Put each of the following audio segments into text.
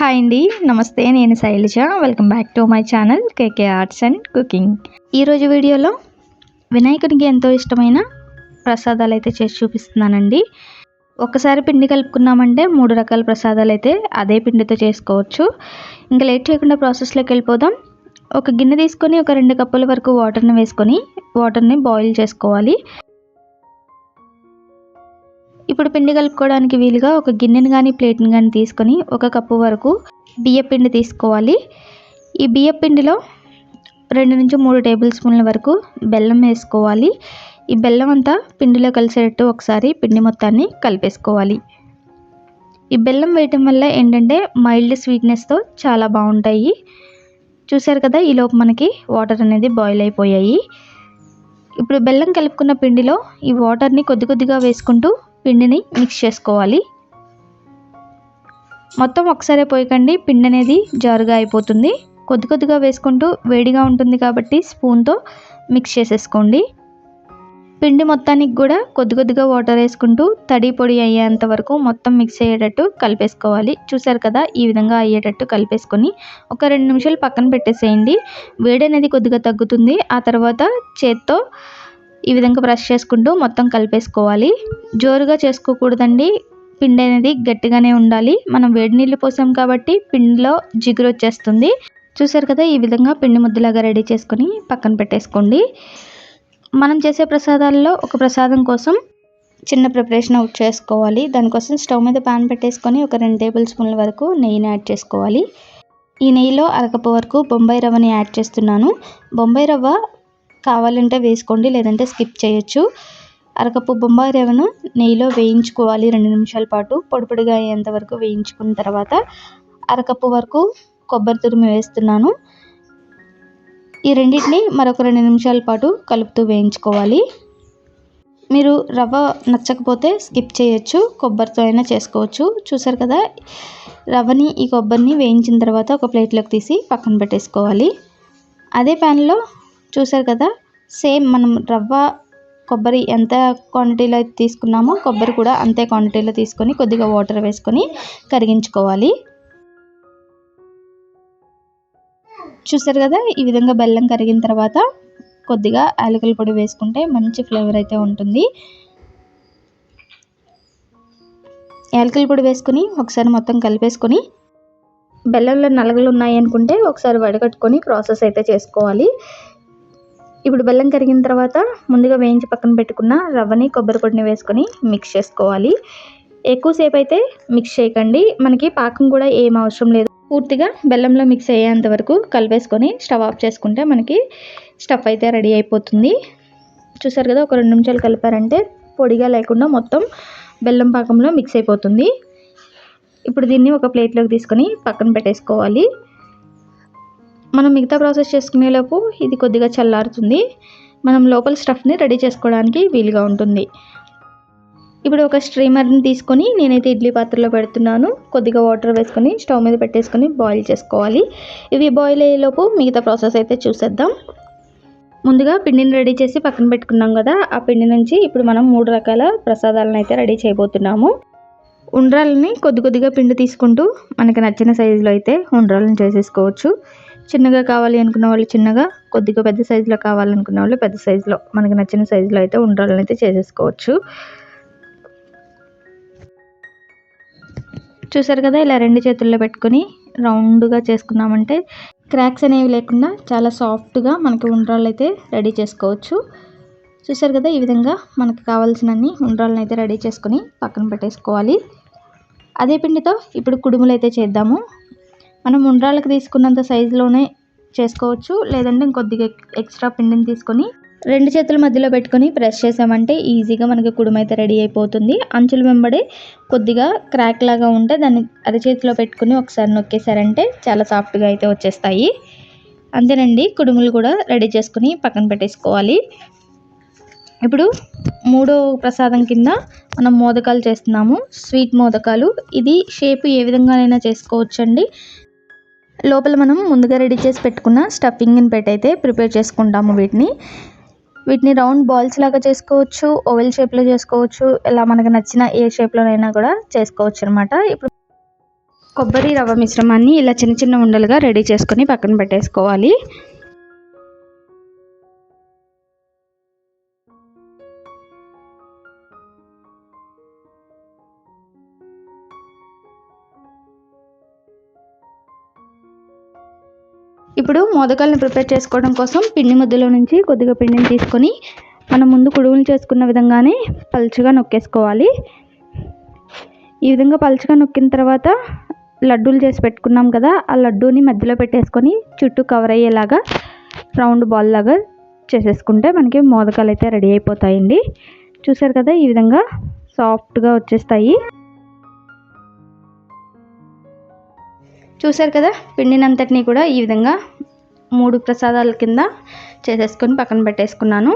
Hi అండి. నమస్తే నేను Shailaja. Welcome back to my channel KK arts and cooking ఈరోజు వీడియోలో వినాయకునికి ఎంతో ఇష్టమైన ప్రసాదాలు అయితే చేసి చూపిస్తున్నానండి. ఒకసారి పిండి కలుపుకున్నామంటే మూడు రకాల ప్రసాదాలు అయితే అదే పిండితో చేసుకోవచ్చు. ఇంకా లేట్ చేయకుండా ప్రాసెస్లోకి వెళ్ళిపోదాం. ఒక గిన్నె తీసుకొని ఒక రెండు కప్పుల వరకు వాటర్ని వేసుకొని వాటర్ని బాయిల్ చేసుకోవాలి. ఇప్పుడు పిండి కలుపుకోవడానికి వీలుగా ఒక గిన్నెని కానీ ప్లేట్ని కానీ తీసుకొని ఒక కప్పు వరకు బియ్యపిండి తీసుకోవాలి. ఈ బియ్యపిండిలో రెండు నుంచి మూడు టేబుల్ స్పూన్ల వరకు బెల్లం వేసుకోవాలి. ఈ బెల్లం అంతా పిండిలో కలిసేటట్టు ఒకసారి పిండి మొత్తాన్ని కలిపేసుకోవాలి. ఈ బెల్లం వేయటం వల్ల ఏంటంటే మైల్డ్ స్వీట్నెస్తో చాలా బాగుంటాయి. చూసారు కదా ఈలోపు మనకి వాటర్ అనేది బాయిల్ అయిపోయాయి. ఇప్పుడు బెల్లం కలుపుకున్న పిండిలో ఈ వాటర్ని కొద్ది కొద్దిగా వేసుకుంటూ పిండిని మిక్స్ చేసుకోవాలి. మొత్తం ఒకసారి పోయకండి పిండి అనేది జారుగా అయిపోతుంది. కొద్ది కొద్దిగా వేసుకుంటూ వేడిగా ఉంటుంది కాబట్టి స్పూన్తో మిక్స్ చేసేసుకోండి. పిండి మొత్తానికి కూడా కొద్ది కొద్దిగా వాటర్ వేసుకుంటూ తడి పొడి అయ్యేంత వరకు మొత్తం మిక్స్ అయ్యేటట్టు కలిపేసుకోవాలి. చూసారు కదా ఈ విధంగా అయ్యేటట్టు కలిపేసుకొని ఒక రెండు నిమిషాలు పక్కన పెట్టేసేయండి. వేడి అనేది కొద్దిగా తగ్గుతుంది. ఆ తర్వాత చేత్తో ఈ విధంగా బ్రష్ చేసుకుంటూ మొత్తం కలిపేసుకోవాలి. జోరుగా చేసుకోకూడదండి. పిండి అనేది గట్టిగానే ఉండాలి. మనం వేడి నీళ్ళు పోసాం కాబట్టి పిండిలో జిగురు వచ్చేస్తుంది. చూసారు కదా ఈ విధంగా పిండి ముద్దలాగా రెడీ చేసుకొని పక్కన పెట్టేసుకోండి. మనం చేసే ప్రసాదాల్లో ఒక ప్రసాదం కోసం చిన్న ప్రిపరేషన్ అవుట్ చేసుకోవాలి. దానికోసం స్టవ్ మీద పాన్ పెట్టేసుకొని ఒక రెండు టేబుల్ స్పూన్ల వరకు నెయ్యిని యాడ్ చేసుకోవాలి. ఈ నెయ్యిలో అరకప్పు వరకు బొంబాయి రవ్వని యాడ్ చేస్తున్నాను. బొంబాయి రవ్వ కావాలంటే వేసుకోండి లేదంటే స్కిప్ చేయొచ్చు. అరకప్పు బొంబాయి రవ్వను నెయ్యిలో వేయించుకోవాలి రెండు నిమిషాల పాటు. పొడి పొడిగా అయ్యేంత వరకు వేయించుకున్న తర్వాత అరకప్పు వరకు కొబ్బరి తురుము వేస్తున్నాను. ఈ రెండింటిని మరొక రెండు నిమిషాల పాటు కలుపుతూ వేయించుకోవాలి. మీరు రవ్వ నచ్చకపోతే స్కిప్ చేయొచ్చు కొబ్బరితో అయినా చేసుకోవచ్చు. చూసారు కదా రవ్వని ఈ కొబ్బరిని వేయించిన తర్వాత ఒక ప్లేట్లోకి తీసి పక్కన పెట్టేసుకోవాలి. అదే ప్యాన్లో చూసారు కదా? సేమ్ మనం రవ్వ కొబ్బరి ఎంత క్వాంటిటీలో అయితే తీసుకున్నామో కొబ్బరి కూడా అంతే క్వాంటిటీలో తీసుకొని కొద్దిగా వాటర్ వేసుకొని కరిగించుకోవాలి. చూసారు కదా? ఈ విధంగా బెల్లం కరిగిన తర్వాత కొద్దిగా యాలకుల పొడి వేసుకుంటే మంచి ఫ్లేవర్ అయితే ఉంటుంది. యాలకుల పొడి వేసుకొని ఒకసారి మొత్తం కలిపేసుకొని బెల్లంలో నలగలు ఉన్నాయి అనుకుంటే ఒకసారి వడగట్టుకొని ప్రాసెస్ అయితే చేసుకోవాలి. ఇప్పుడు బెల్లం కరిగిన తర్వాత ముందుగా వేయించి పక్కన పెట్టుకున్న రవ్వని కొబ్బరి పొడిని వేసుకొని మిక్స్ చేసుకోవాలి. ఎక్కువసేపు అయితే మిక్స్ చేయకండి. మనకి పాకం కూడా ఏం అవసరం లేదు. పూర్తిగా బెల్లంలో మిక్స్ అయ్యేంత వరకు కలిపేసుకొని స్టవ్ ఆఫ్ చేసుకుంటే మనకి స్టఫ్ అయితే రెడీ అయిపోతుంది. చూసారు కదా ఒక రెండు నిమిషాలు కలిపారంటే పొడిగా లేకుండా మొత్తం బెల్లం పాకంలో మిక్స్ అయిపోతుంది. ఇప్పుడు దీన్ని ఒక ప్లేట్లోకి తీసుకొని పక్కన పెట్టేసుకోవాలి. మనం మిగతా ప్రాసెస్ చేసుకునేలోపు ఇది కొద్దిగా చల్లారుతుంది. మనం లోపల స్టఫ్ని రెడీ చేసుకోవడానికి వీలుగా ఉంటుంది. ఇప్పుడు ఒక స్ట్రీమర్ని తీసుకొని నేనైతే ఇడ్లీ పాత్రలో పెడుతున్నాను. కొద్దిగా వాటర్ వేసుకొని స్టవ్ మీద పెట్టేసుకొని బాయిల్ చేసుకోవాలి. ఇవి బాయిల్ అయ్యేలోపు మిగతా ప్రాసెస్ అయితే చూసేద్దాం. ముందుగా పిండిని రెడీ చేసి పక్కన పెట్టుకున్నాం కదా ఆ పిండి నుంచి ఇప్పుడు మనం మూడు రకాల ప్రసాదాలను అయితే రెడీ చేయబోతున్నాము. ఉండ్రాలని కొద్ది కొద్దిగా పిండి తీసుకుంటూ మనకి నచ్చిన సైజులో అయితే ఉండ్రాలను చేసేసుకోవచ్చు. చిన్నగా కావాలి అనుకున్న వాళ్ళు చిన్నగా కొద్దిగా పెద్ద సైజులో కావాలనుకున్న వాళ్ళు పెద్ద సైజులో. మనకి నచ్చిన సైజులో అయితే ఉండాలని అయితే చేసేసుకోవచ్చు. చూసారు కదా ఇలా రెండు చేతుల్లో పెట్టుకొని రౌండ్గా చేసుకున్నామంటే క్రాక్స్ అనేవి లేకుండా చాలా సాఫ్ట్గా మనకి ఉండ్రాళ్ళు అయితే రెడీ చేసుకోవచ్చు. చూసారు కదా ఈ విధంగా మనకు కావాల్సినన్ని ఉండ్రాళ్ళని అయితే రెడీ చేసుకొని పక్కన పెట్టేసుకోవాలి. అదే పిండితో ఇప్పుడు కుడుములు అయితే చేద్దాము. మనం ఉండ్రాళ్ళకి తీసుకున్నంత సైజులోనే చేసుకోవచ్చు. లేదంటే ఇంకొద్దిగా ఎక్స్ట్రా పిండిని తీసుకొని రెండు చేతుల మధ్యలో పెట్టుకొని ప్రెస్ చేసామంటే ఈజీగా మనకి కుడుమైతే రెడీ అయిపోతుంది. అంచుల వెంబడి కొద్దిగా క్రాక్ లాగా ఉంటే దాన్ని అరచేతిలో పెట్టుకుని ఒకసారి నొక్కేసారంటే చాలా సాఫ్ట్గా అయితే వచ్చేస్తాయి. అంతేనండి కుడుములు కూడా రెడీ చేసుకుని పక్కన పెట్టేసుకోవాలి. ఇప్పుడు మూడో ప్రసాదం కింద మనం మోదకాలు చేస్తున్నాము. స్వీట్ మోదకాలు. ఇది షేప్ ఏ విధంగానైనా చేసుకోవచ్చండి. లోపల మనం ముందుగా రెడీ చేసి పెట్టుకున్న స్టఫింగ్ని పెట్టి ప్రిపేర్ చేసుకుంటాము వీటిని. వీటిని రౌండ్ బాల్స్ లాగా చేసుకోవచ్చు ఓవెల్ షేప్లో చేసుకోవచ్చు ఇలా మనకు నచ్చిన ఏ షేప్లోనైనా కూడా చేసుకోవచ్చు అనమాట ఇప్పుడు కొబ్బరి రవ్వ మిశ్రమాన్ని ఇలా చిన్న చిన్న ఉండలుగా రెడీ చేసుకొని పక్కన పెట్టేసుకోవాలి. ఇప్పుడు మోదకాలను ప్రిపేర్ చేసుకోవడం కోసం పిండి ముద్దలో నుంచి కొద్దిగా పిండిని తీసుకొని మనం ముందు కుడుగులు చేసుకున్న విధంగానే పలుచగా నొక్కేసుకోవాలి. ఈ విధంగా పలుచగా నొక్కిన తర్వాత లడ్డూలు చేసి పెట్టుకున్నాం కదా ఆ లడ్డూని మధ్యలో పెట్టేసుకొని చుట్టూ కవర్ అయ్యేలాగా రౌండ్ బాల్ లాగా చేసేసుకుంటే మనకి మోదకాలు అయితే రెడీ అయిపోతాయండి. చూసారు కదా ఈ విధంగా సాఫ్ట్గా వచ్చేస్తాయి. చూసారు కదా? పిండినంతటిని కూడా ఈ విధంగా మూడు ప్రసాదాల కింద చేసేసుకొని పక్కన పెట్టేసుకున్నాను.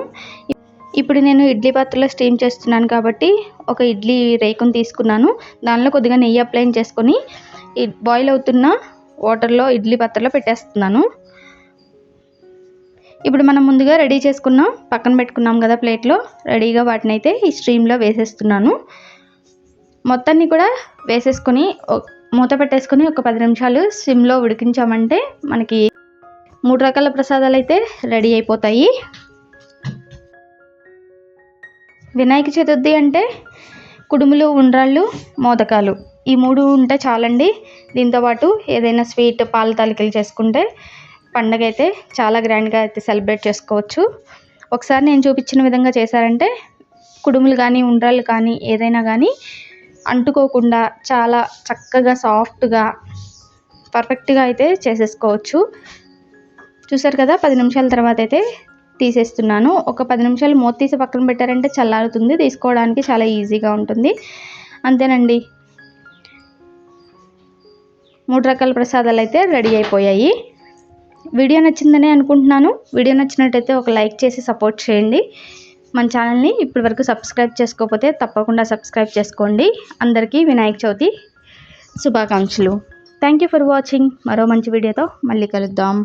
ఇప్పుడు నేను ఇడ్లీ పాత్రలో స్టీమ్ చేస్తున్నాను కాబట్టి ఒక ఇడ్లీ రేకుని తీసుకున్నాను. దానిలో కొద్దిగా నెయ్యి అప్లై చేసుకొని బాయిల్ అవుతున్న వాటర్లో ఇడ్లీ పాత్రలో పెట్టేస్తున్నాను. ఇప్పుడు మనం ముందుగా రెడీ చేసుకున్నాం పక్కన పెట్టుకున్నాం కదా ప్లేట్లో రెడీగా వాటిని అయితే ఈ స్ట్రీమ్లో వేసేస్తున్నాను. మొత్తాన్ని కూడా వేసేసుకొని మూత పెట్టేసుకుని ఒక పది నిమిషాలు సిమ్లో ఉడికించామంటే మనకి మూడు రకాల ప్రసాదాలు అయితే రెడీ అయిపోతాయి. వినాయక చతుర్థి అంటే కుడుములు ఉండ్రాళ్ళు మోదకాలు. ఈ మూడు ఉంటే చాలండి. దీంతోపాటు ఏదైనా స్వీట్ పాల తాలికలు చేసుకుంటే పండగ అయితే చాలా గ్రాండ్గా అయితే సెలబ్రేట్ చేసుకోవచ్చు. ఒకసారి నేను చూపించిన విధంగా చేశారంటే కుడుములు కానీ ఉండ్రాళ్ళు కానీ ఏదైనా కానీ అంటుకోకుండా చాలా చక్కగా సాఫ్ట్గా పర్ఫెక్ట్గా అయితే చేసేసుకోవచ్చు. చూసారు కదా పది నిమిషాల తర్వాత అయితే తీసేస్తున్నాను. ఒక పది నిమిషాలు మూత తీసి పక్కన పెట్టారంటే చల్లారుతుంది. తీసుకోవడానికి చాలా ఈజీగా ఉంటుంది. అంతేనండి. మూడు రకాల ప్రసాదాలు అయితే రెడీ అయిపోయాయి. వీడియో నచ్చిందనే అనుకుంటున్నాను. వీడియో నచ్చినట్టయితే ఒక లైక్ చేసి సపోర్ట్ చేయండి. మన ఛానల్ని ఇప్పటివరకు సబ్స్క్రైబ్ చేసుకోకపోతే తప్పకుండా సబ్స్క్రైబ్ చేసుకోండి. అందరికీ వినాయక చవితి శుభాకాంక్షలు. థ్యాంక్ యూ ఫర్ వాచింగ్ మరో మంచి వీడియోతో మళ్ళీ కలుద్దాం.